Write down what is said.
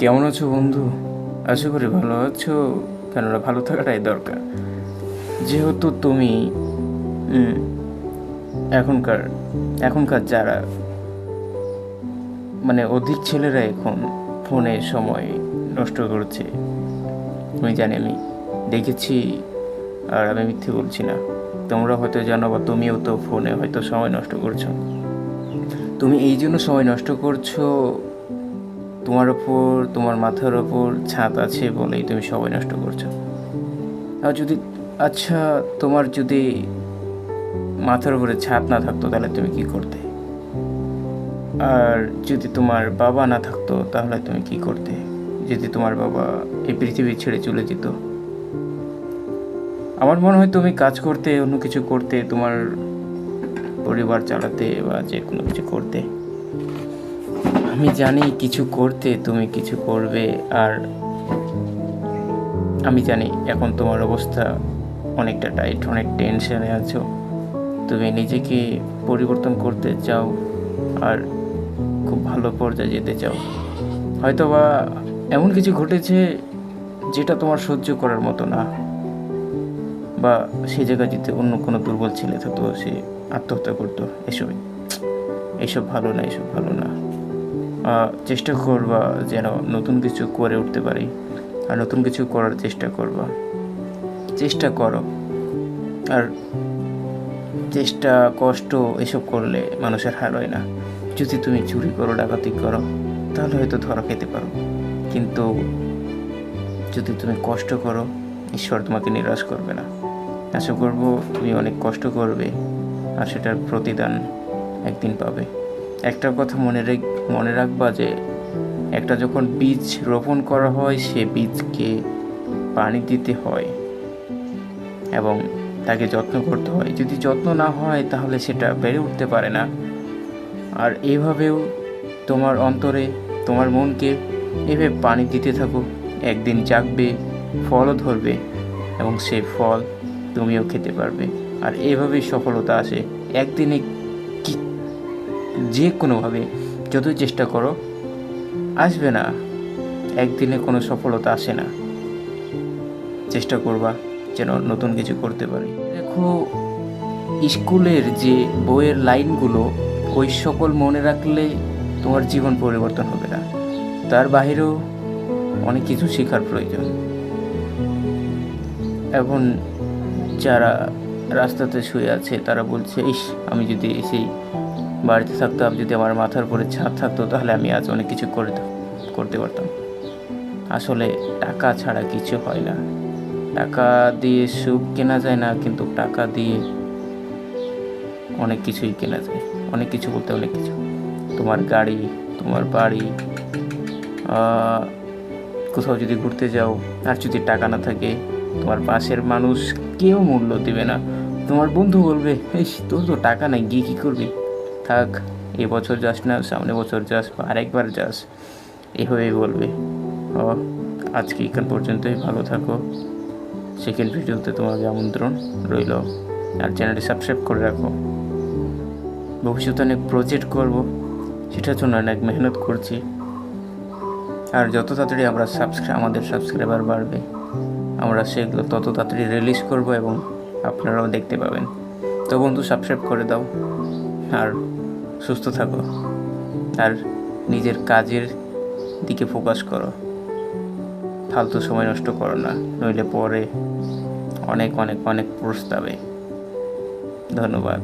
কেমন আছো বন্ধু? আশা করি ভালো আছো। কেননা ভালো থাকাটাই দরকার। যেহেতু তুমি এখনকার এখনকার যারা মানে অধিক ছেলেরা এখন ফোনে সময় নষ্ট করছে আমি জানি আমি দেখেছি আর আমি মিথ্যে বলছি না। তোমরা হয়তো জানো বা তুমিও তো ফোনে হয়তো সময় নষ্ট করছ। তুমি এই জন্য সময় নষ্ট করছ তোমার ওপর তোমার মাথার ওপর ছাদ আছে বলেই তুমি সবাই নষ্ট করছ। আর যদি আচ্ছা তোমার যদি মাথার উপরে ছাদ না থাকতো তাহলে তুমি কি করতে? আর যদি তোমার বাবা না থাকতো তাহলে তুমি কি করতে? যদি তোমার বাবা এই পৃথিবী ছেড়ে চলে যেত। আমার মনে হয় তুমি কাজ করতে, অন্য কিছু করতে, তোমার পরিবার চালাতে বা যে কোনো কিছু করতে। আমি জানি কিছু করতে তুমি কিছু করবে আর আমি জানি এখন তোমার অবস্থা অনেকটা টাইট অনেক টেনশনে আছো। তুমি নিজেকে পরিবর্তন করতে চাও আর খুব ভালো পর্যায়ে যেতে চাও। হয়তো বা এমন কিছু ঘটেছে যেটা তোমার সহ্য করার মতো না। বা সে জায়গায় যদি অন্য কোনো দুর্বল ছেলে থাকতো, সে আত্মহত্যা করতো, এসবই। এসব ভালো না এসব ভালো না। চেষ্টা করবা যেন নতুন কিছু করে উঠতে পারি আর নতুন কিছু করার চেষ্টা করবা। চেষ্টা করো। আর চেষ্টা, কষ্ট এসব করলে মানুষের হার হয় না। যদি তুমি চুরি করো, ডাকাতি করো, তাহলে হয়তো ধরা খেতে পারো। কিন্তু যদি তুমি কষ্ট করো, ঈশ্বর তোমাকে নিরাশ করবে না। আশা করব তুমি অনেক কষ্ট করবে আর সেটার প্রতিদান একদিন পাবে। একটা কথা মনে মনে রাখবা যে একটা যখন বীজ রোপণ করা হয়, সে বীজকে পানি দিতে হয় এবং তাকে যত্ন করতে হয়। যদি যত্ন না হয়, তাহলে সেটা বেড়ে উঠতে পারে না। আর এইভাবেও তোমার অন্তরে, তোমার মনকে এভাবে পানি দিতে থাকো। একদিন জাগবে, ফলও ধরবে এবং সেই ফল তুমিও খেতে পারবে। আর এভাবেই সফলতা আসে। একদিনে কি যে কোনোভাবে যতই চেষ্টা করো, আসবে না। একদিনে কোনো সফলতা আসে না। চেষ্টা করবা যেন নতুন কিছু করতে পারি। দেখো, স্কুলের যে বইয়ের লাইনগুলো, ওই সকল মনে রাখলে তোমার জীবন পরিবর্তন হবে না। তার বাইরেও অনেক কিছু শেখার প্রয়োজন। এখন যারা রাস্তাতে শুয়ে আছে, তারা বলছে, ইস, আমি যদি সেই বাড়িতে থাকতাম, যদি আমার মাথার উপরে ছাদ থাকতো, তাহলে আমি আজ অনেক কিছু করে করতে পারতাম। আসলে টাকা ছাড়া কিছু হয় না। টাকা দিয়ে সুখ কেনা যায় না, কিন্তু টাকা দিয়ে অনেক কিছুই কেনা যায়। অনেক কিছু বলতে অনেক কিছু। তোমার গাড়ি, তোমার বাড়ি কোথাও যদি ঘুরতে যাও, আর যদি টাকা না থাকে, তোমার পাশের মানুষ কেউ মূল্য দেবে না। তোমার বন্ধু বলবে এই তোর তো টাকা নাই, গিয়ে কী করবি? থাক এ বছর যাস না, সামনে বছর যাস বা আরেকবার যাস, এভাবেই বলবে। ও, আজকে এখান পর্যন্তই, ভালো থাকো। সেকেন্ড ভিডিওতে তোমাকে আমন্ত্রণ রইল। আর চ্যানেলটি সাবস্ক্রাইব করে রাখো। ভবিষ্যতে অনেক প্রজেক্ট করব, সেটার জন্য অনেক মেহনত করছি। আর যত তাড়াতাড়ি আমরা সাবস্ক্রাইব আমাদের সাবস্ক্রাইবার বাড়বে, আমরা সেগুলো তত তাড়াতাড়ি রিলিজ করব এবং আপনারাও দেখতে পাবেন। তো বন্ধু সাবস্ক্রাইব করে দাও। আর সুস্থ থাকো। আর নিজের কাজের দিকে ফোকাস করো। ফালতু সময় নষ্ট করো না, নইলে পরে অনেক অনেক অনেক প্রস্তাবে। ধন্যবাদ।